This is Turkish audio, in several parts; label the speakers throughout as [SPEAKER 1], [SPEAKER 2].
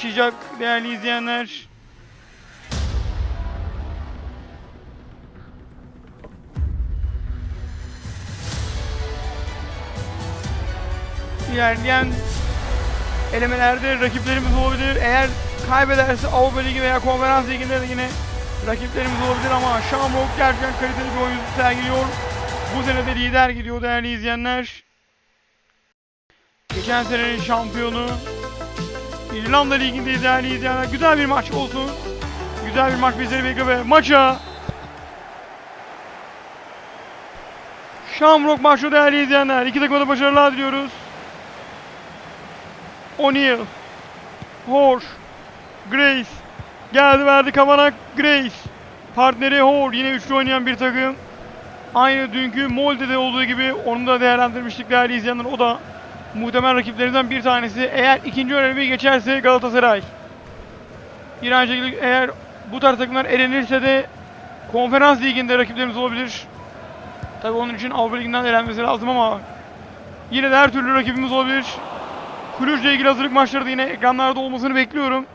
[SPEAKER 1] başlayacak değerli izleyenler. İlerleyen elemelerde rakiplerimiz olabilir. Eğer kaybederse Avrupa Ligi veya Konferans Ligi'nde de yine rakiplerimiz olabilir ama Shamrock gerçekten kaliteli bir oyun sergiliyor. Bu sene de lider gidiyor değerli izleyenler. Geçen senenin şampiyonu İrlanda Ligi'ndeyiz değerli izleyenler. Güzel bir maç olsun. Güzel bir maç bizleri bekliyor ve maça Shamrock maçı değerli izleyenler. İki takıma başarılar diliyoruz. O'Neal, Hor, Grace, geldi verdi Kavanak, Grace, partneri Hor, yine üçlü oynayan bir takım. Aynı dünkü Molde'de olduğu gibi onu da değerlendirmiştik değerli izleyenler. O da muhtemel rakiplerinden bir tanesi. Eğer ikinci önemi geçerse Galatasaray. Bir önceki eğer bu tarz takımlar elenirse de konferans liginde rakiplerimiz olabilir. Tabi onun için Avrupa Ligi'nden elenmesi lazım ama yine de her türlü rakibimiz olabilir. Kulüç'le ilgili hazırlık maçları da yine ekranlarda olmasını bekliyorum.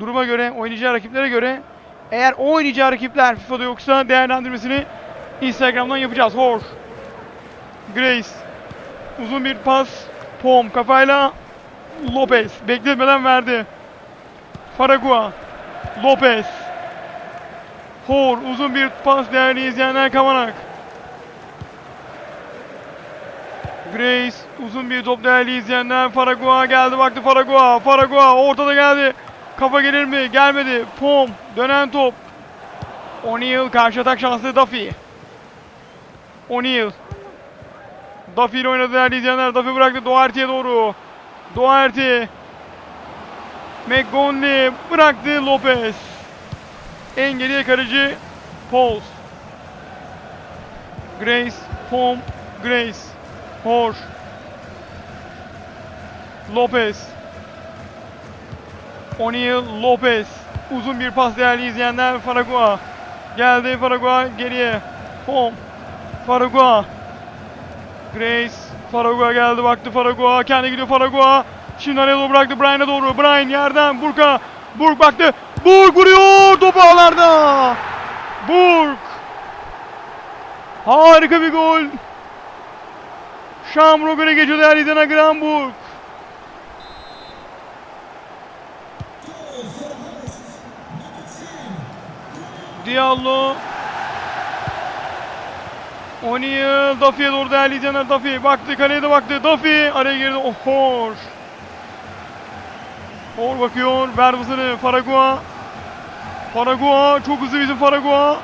[SPEAKER 1] Duruma göre, oynayacağı rakiplere göre. Eğer o oynayacağı rakipler FIFA'da yoksa değerlendirmesini Instagram'dan yapacağız. Hor. Grace. Uzun bir pas. Pom kafayla Lopez. Bekletmeden verdi. Faragua. Lopez. Hor. Uzun bir pas değerli izleyenler Kavanak. Grace uzun bir top değerli izleyenler Faragua geldi baktı Faragua Faragua ortada geldi kafa gelir mi gelmedi Pom dönen top O'Neal karşı atak şanslı Duffy O'Neal Duffy ile oynadı değerli izleyenler Duffy bıraktı Doherty'ye doğru Doherty McGonley bıraktı Lopez en geriye karıcı Pauls Grace Pom Grace Hor. Lopez. O'Neal Lopez. Uzun bir pas değerli izleyenler. Faragua. Geldi Faragua geriye. Home. Faragua. Grace. Faragua geldi baktı Faragua. Kendi gidiyor Faragua. Şimdi araya bıraktı Brian'a doğru. Brian yerden Burk'a. Burk baktı. Burk vuruyor. Topu ağlarda. Burk. Harika bir gol. Öne geçiyor değerli izleyenler Granburg. Diallo. O'Neal, Duffy'ye doğru değerli izleyenler Duffy. Baktı, kaleye de baktı. Duffy araya girdi. Oh, Hor. Hor bakıyor. Ver hızını. Faragua. Faragua. Çok hızlı bizim Faragua.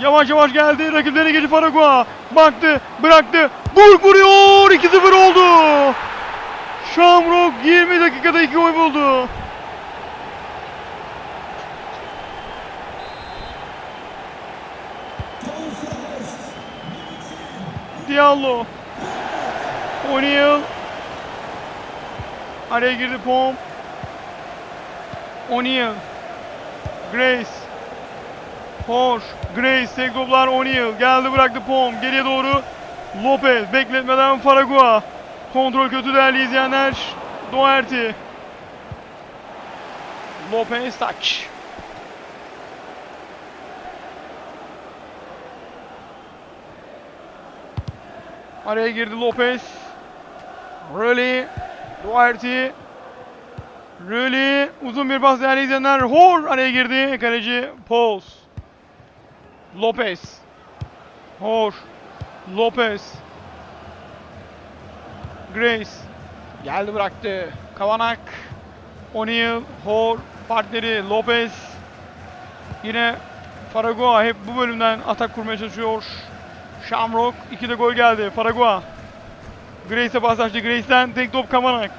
[SPEAKER 1] Yavaş yavaş geldi. Rakiplerine geçti Faragua. Baktı. Bıraktı. Burk vuruyor. 2-0 oldu. Shamrock 20 dakikada 2 gol buldu. Diallo. O'Neal. Araya girdi Pom. O'Neal. Grace. Hor. Grace. Tek toplar O'Neal. Geldi bıraktı Pom. Geriye doğru. Lopez. Bekletmeden Faragua. Kontrol kötü değerli izleyenler. Doherty. Lopez taç. Araya girdi Lopez. Röli. Doherty. Röli. Uzun bir pas değerli izleyenler. Hor araya girdi. Kaleci Pauls. Lopez. Hor. Lopez. Grace. Geldi bıraktı. Kavanak. O'Neal. Hor. Partneri Lopez. Yine Faragua hep bu bölümden atak kurmaya çalışıyor. Shamrock. 2'de gol geldi. Faragua. Grace'e pas açtı. Grace'den tek top Kavanak.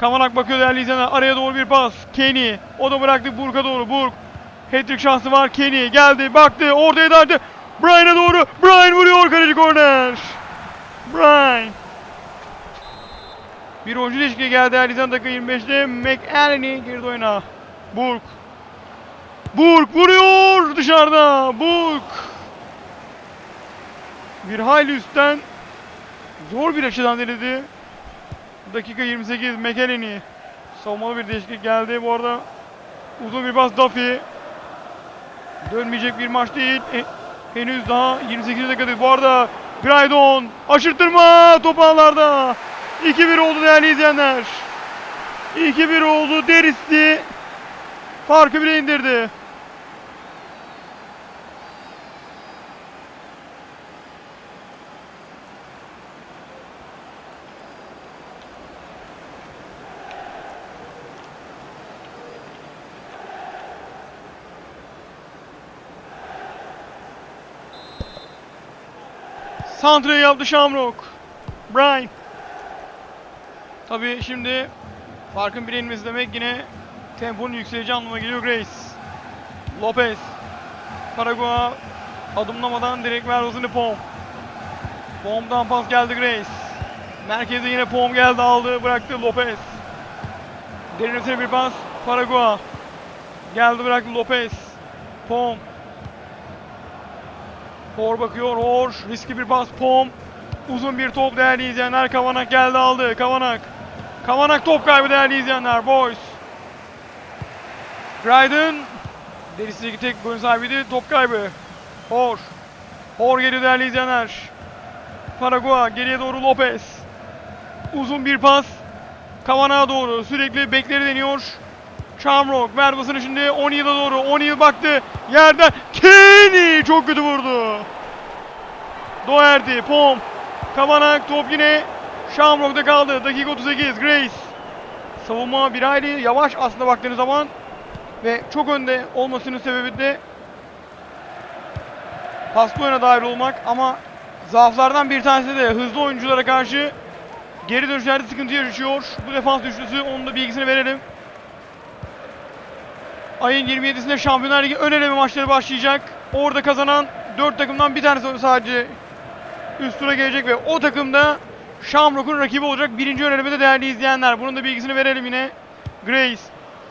[SPEAKER 1] Kavanak bakıyor değerli izleyenler. Araya doğru bir pas. Kenny. O da bıraktı Burk'a doğru. Burk. Hat-trick şansı var. Kenny geldi. Baktı. Ortaya döndü. Brian'a doğru. Brian vuruyor. Kaleci korner. Brian. Bir oyuncu değişikliği geldi değerli izleyenler. Dakika 25'te. McAllen'i girdi oyuna. Burk. Burk vuruyor dışarıda. Burk. Bir hayli üstten zor bir açıdan denedi. Dakika 28 McAllen'i. Savunmalı bir değişiklik geldi. Bu arada uzun bir pas Duffy. Dönmeyecek bir maç değil. E, henüz daha 28 dakikadayız. Bu arada Graydon aşırtırma top ağlarda. 2-1 oldu değerli izleyenler. 2-1 oldu. Deristi. Farkı bile indirdi. Santra'yı yaptı Shamrock. Brian. Tabii şimdi farkın bire demek yine temponun yükseleceği anlamına geliyor Grace. Lopez. Paraguay adımlamadan direkt ver hızını Pom. Pom'dan pas geldi Grace. Merkeze yine Pom geldi aldı bıraktı Lopez. Derin öteye bir pas Paraguay. Geldi bıraktı Lopez. Pom. Hor bakıyor. Hor. Riskli bir pas. Pom. Uzun bir top değerli izleyenler. Kavanak geldi aldı. Kavanak. Kavanak top kaybı değerli izleyenler. Boys. Dryden. Derisindeki tek golün sahibiydi. Top kaybı. Hor. Hor geliyor değerli izleyenler. Paraguay. Geriye doğru Lopez. Uzun bir pas. Kavanak'a doğru. Sürekli bekleri deniyor. Shamrock ver basını şimdi O'Neal'a doğru. O'Neal baktı. Yerden Kenny çok kötü vurdu. Doherty, Pom. Kavanak top yine Shamrock'ta kaldı. Dakika 38 Grace. Savunma bir hayli yavaş aslında baktığınız zaman. Ve çok önde olmasının sebebi de paslı oyuna dahil olmak ama zaaflardan bir tanesi de hızlı oyunculara karşı geri dönüşlerde sıkıntı yaşıyor. Bu defans üçlüsü onun da bilgisini verelim. Ayın 27'sinde Şampiyonlar Ligi ön eleme maçları başlayacak. Orada kazanan 4 takımdan bir tanesi sadece üst tura gelecek ve o takımda Shamrock'un rakibi olacak. Birinci ön elemede değerli izleyenler. Bunun da bilgisini verelim yine. Grace,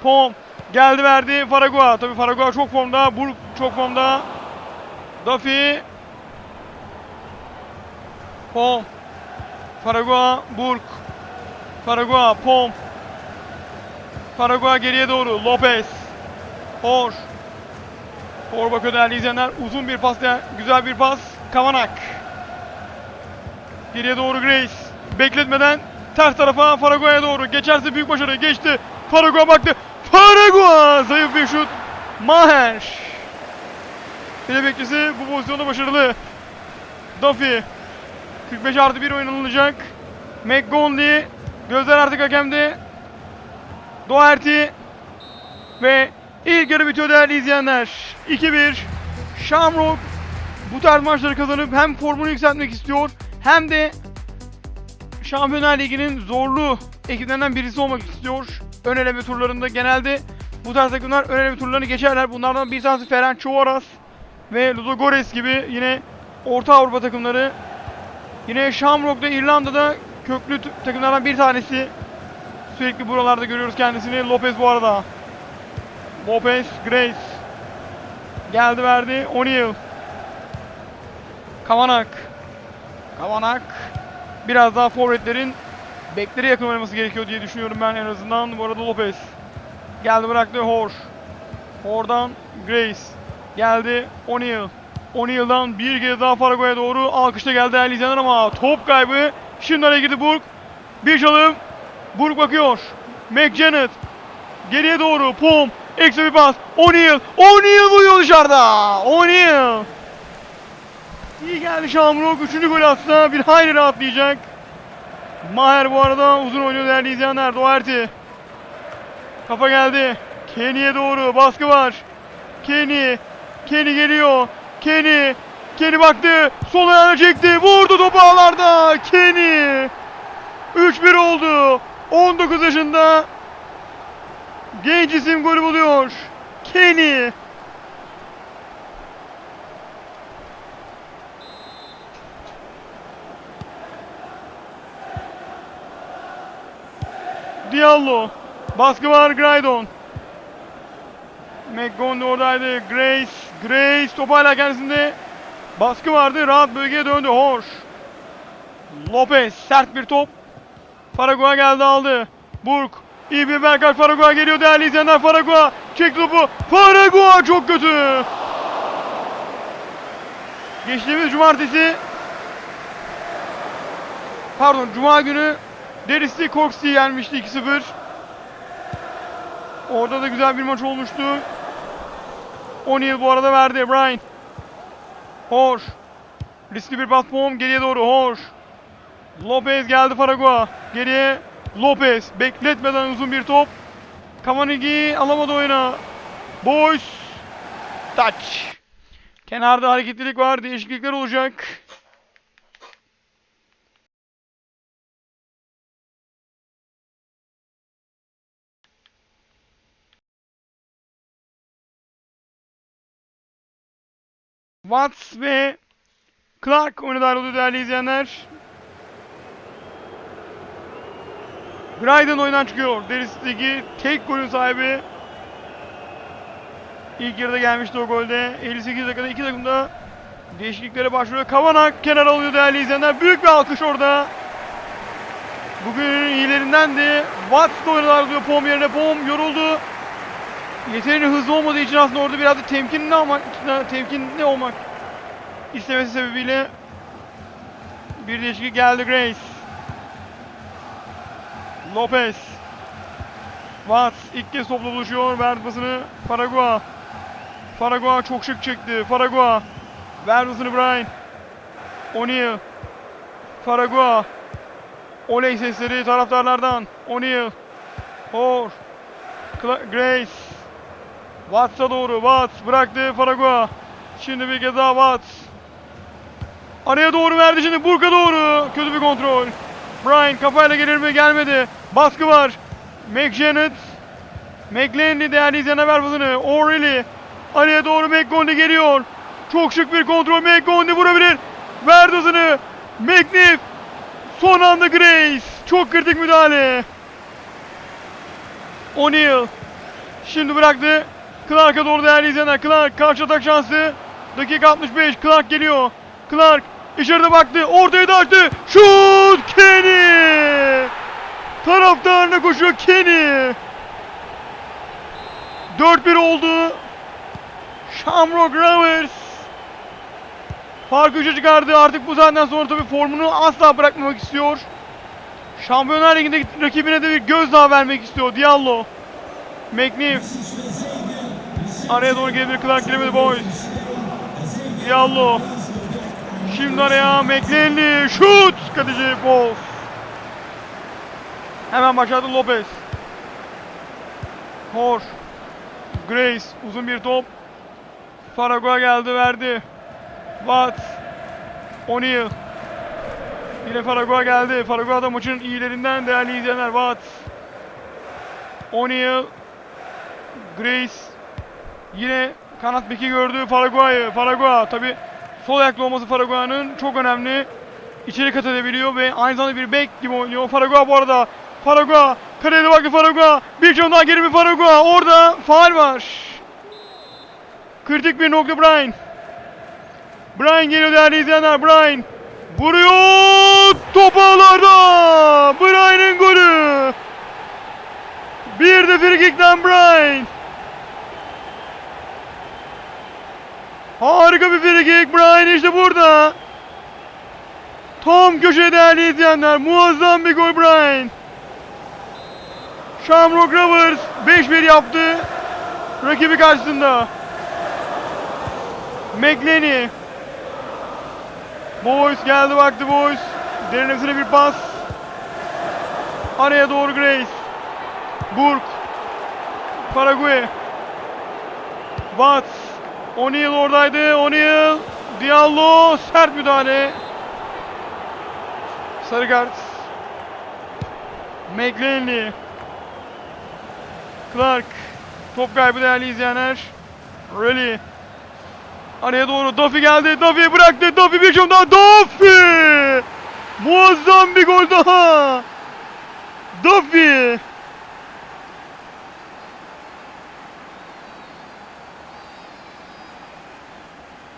[SPEAKER 1] Pom, geldi verdi Faragua. Tabii Faragua çok formda, Burk çok formda. Duffy, Pom, Faragua, Burk, Faragua, Pom, Faragua geriye doğru, Lopez, Hor. Hor bakıyor değerli izleyenler. Uzun bir pas, güzel bir pas. Kavanak. Geriye doğru Grace. Bekletmeden ters tarafa Faragua'ya doğru. Geçerse büyük başarı. Geçti. Faragua baktı. Faragua! Zayıf bir şut. Maher. File beklisi bu pozisyonda başarılı. Duffy. 45 artı 1 oynanılacak. McGonley. Gözler artık hakemde. Doherty. Ve ilk yarı bitiyor değerli izleyenler. 2-1. Shamrock bu tarz maçları kazanıp hem formunu yükseltmek istiyor hem de Şampiyonlar Ligi'nin zorlu ekiplerinden birisi olmak istiyor. Ön eleme turlarında genelde bu tarz takımlar ön eleme turlarını geçerler. Bunlardan bir tanesi Ferenc Çovaras ve Ludogorets gibi yine Orta Avrupa takımları. Yine Shamrock'da İrlanda'da köklü takımlardan bir tanesi. Sürekli buralarda görüyoruz kendisini. Lopez bu arada. Lopez, Grace. Geldi verdi. O'Neal. Kavanak. Kavanak. Biraz daha forvetlerin bekleri yakın oynaması gerekiyor diye düşünüyorum ben en azından. Bu arada Lopez. Geldi bıraktı Hor. Hor'dan Grace. Geldi O'Neal. O'Neal'dan bir kez daha Paraguay'a doğru alkışta geldi değerli izleyenler ama top kaybı. Şimdi araya girdi Burk. Bir çalım. Burk bakıyor. McJanet. Geriye doğru Pom. Ekstra bir pas. O'Neal. O'Neal vuruyor dışarıda. O'Neal. İyi geldi Shamrock. Üçüncü gol atsa bir hayli rahatlayacak. Maher bu arada uzun oynuyor değerli izleyenler. Doherty. Kafa geldi. Kenny'e doğru baskı var. Kenny. Kenny geliyor. Kenny. Kenny baktı. Sol ayağına çekti. Vurdu topu ağlarda. Kenny. 3-1 oldu. 19 yaşında genç isim golü buluyor. Kenny. Diallo. Baskı var Graydon. McGonagall oradaydı. Grace. Grace topu hala kendisinde. Baskı vardı. Rahat bölgeye döndü. Hoş. Lopez. Sert bir top. Paraguay geldi aldı. Burk. İyi bir Berkay Faragua geliyor değerli izleyenler. Faragua çek topu. Faragua çok kötü. Geçtiğimiz cumartesi pardon cuma günü Derisli Corks'i yenmişti 2-0. Orada da güzel bir maç olmuştu. O'Neal bu arada verdi. Brian. Hor. Riskli bir pas bom geriye doğru. Hor. Lopez geldi Faragua. Geriye Lopez. Bekletmeden uzun bir top. Kamanigi alamadı oyuna. Boys. Touch. Kenarda hareketlilik var. Değişiklikler olacak. Watts ve Clark oyuna dahil oldu değerli izleyenler. Graydon oyundan çıkıyor. Deris Ligi tek golün sahibi. İlk yarıda gelmişti o golde. 58 dakikada iki takım da değişikliklere başlıyor. Kavanak kenar alıyor değerli izleyenler. Büyük bir alkış orada. Bugünün iyilerinden de Watts da oyuna dahil oluyor. Pom yerine Pom yoruldu. Yeterince hızlı olmadığı için aslında orada biraz da temkinli olmak, temkinli olmak istemesi sebebiyle bir değişiklik geldi Grace. Lopez. Watts ilk kez topla buluşuyor. Verdi pasını Faragua. Faragua çok şık çıktı. Faragua. Verdi pasını Brian. O'Neal. Faragua. Oley sesleri taraftarlardan. O'Neal. Hor. Grace. Watts'a doğru. Watts bıraktı Faragua. Şimdi bir kez daha Watts. Araya doğru verdi şimdi Burka doğru. Kötü bir kontrol. Brian kafayla gelir mi? Gelmedi. Baskı var. McJanet. McLean'li değerli izleyenler ver basını. O'Reilly. Araya doğru McGondy geliyor. Çok şık bir kontrol. McGondy vurabilir. Verdi hızını. McNiff. Son anda Grace. Çok kritik müdahale. O'Neal. Şimdi bıraktı. Clark'a doğru değerli izleyenler. Clark karşı atak şansı. Dakika 65. Clark geliyor. Clark içeride baktı. Ortaya da açtı. Şut! Kenny! Taraftarına koşuyor Kenny. 4-1 oldu. Shamrock Rovers. Farkı 3'e çıkardı. Artık bu saatten sonra tabii formunu asla bırakmamak istiyor. Şampiyonlar Ligi'ndeki rakibine de bir gözdağı vermek istiyor Diallo. McNiff. Araya doğru gelebilir Clark giremedi boys. Diallo. Şimdi araya McLean'li şut katıcı Wolf. Hemen başladı Lopez. Hor. Grace uzun bir top. Faragua geldi verdi. Watt. O'Neal. Yine Faragua geldi. Faragua da maçın iyilerinden değerli izleyenler. Watt. O'Neal. Grace. Yine kanat beki gördü Faragua'yı. Faragua tabi sol ayaklı olması Faragua'nın çok önemli. İçeri kat edebiliyor ve aynı zamanda bir bek gibi oynuyor. Faragua bu arada. Faragua. Kareye baktı Faragua. Bir çom daha geri mi Faragua. Orada faal var. Kritik bir nokta Brian. Brian geliyor değerli izleyenler. Brian. Vuruyor. Top ağlarda. Brian'ın golü. Bir de frikikten Brian. Harika bir frikik. Brian işte burada. Tam köşe değerli izleyenler. Muazzam bir gol Brian. Shamrock Rovers 5-1 yaptı. Rakibi karşısında. McLean'i. Boys geldi baktı Boys. Derinlemesine bir pas. Araya doğru Grace. Burk. Paraguay. Watts. O'Neal oradaydı. O'Neal. Diallo. Sert müdahale. Sarı kart. McLean'li. Clark. Top kaybı değerli izleyenler. Rally. Araya doğru Duffy geldi. Duffy bıraktı. Duffy bir şut daha. Duffy! Muazzam bir gol daha. Duffy!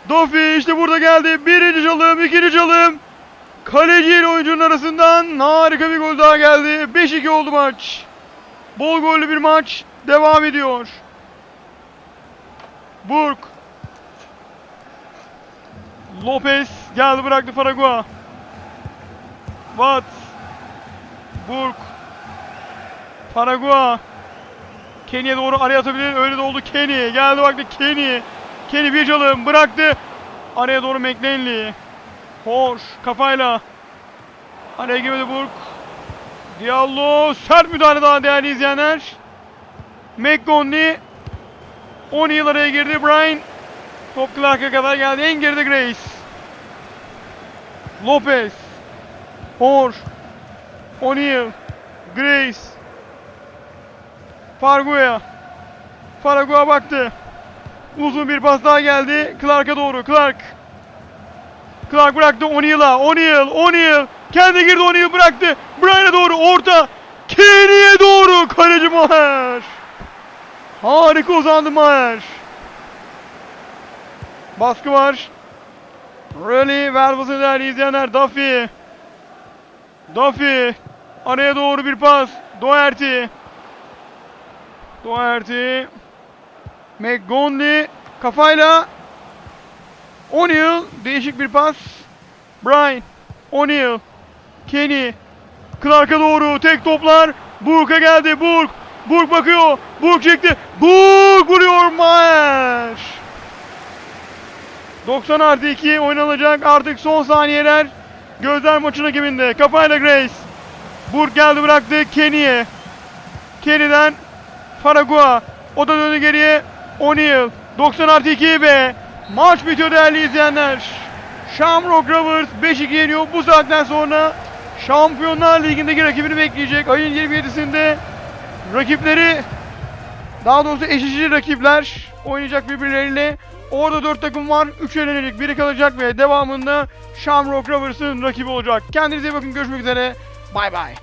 [SPEAKER 1] Duffy işte burada geldi. Birinci çalım, ikinci çalım. Kaleci ile oyuncunun arasından harika bir gol daha geldi. 5-2 oldu maç. Bol gollü bir maç devam ediyor. Burk. Lopez geldi bıraktı Faragua. Watt. Burk. Faragua. Kenny'e doğru araya atabilir. Öyle de oldu Kenny. Geldi baktı Kenny. Kenny çalım bıraktı. Araya doğru McLeanley. Hoş kafayla. Araya girmedi Burk. Diallo sert müdahale daha değerli izleyenler. McGonley 10 yıl araya girdi. Brian top Clark'a kadar geldi. En geride Grace. Lopez. Hor. O'Neal. Grace. Farguya. Faragua baktı. Uzun bir pas daha geldi. Clark'a doğru. Clark. Clark bıraktı O'Neal'a. O'Neal. O'Neal. Kendi girdi O'Neal bıraktı. Brian'a doğru orta. Kenny'e doğru. Kaleci Maher. Harika uzandı Maher. Baskı var. Rally Velves'ın değerli izleyenler. Duffy. Duffy. Araya doğru bir pas. Doherty. Doherty. McGonley. Kafayla. O'Neal. Değişik bir pas. Brian. O'Neal. Kenny. Clark'a doğru tek toplar. Burk'a geldi. Burk. Burk bakıyor. Burk çekti. Burk vuruyor Maher. 90 artı 2 oynanacak. Artık son saniyeler. Gözler maçın hakeminde. Kafayla Grace. Burk geldi bıraktı Kenny'e. Kenny'den Faragua. O da döndü geriye. O'Neal. 90 artı 2 ve maç bitiyor değerli izleyenler. Shamrock Rovers 5-2 yeniyor. Bu saatten sonra Şampiyonlar Ligi'ndeki rakibini bekleyecek. Ayın 27'sinde rakipleri daha doğrusu eşici rakipler oynayacak birbirleriyle. Orada 4 takım var. 3 elenecek. Biri kalacak ve devamında Shamrock Rovers'ın rakibi olacak. Kendinize iyi bakın. Görüşmek üzere. Bay bay.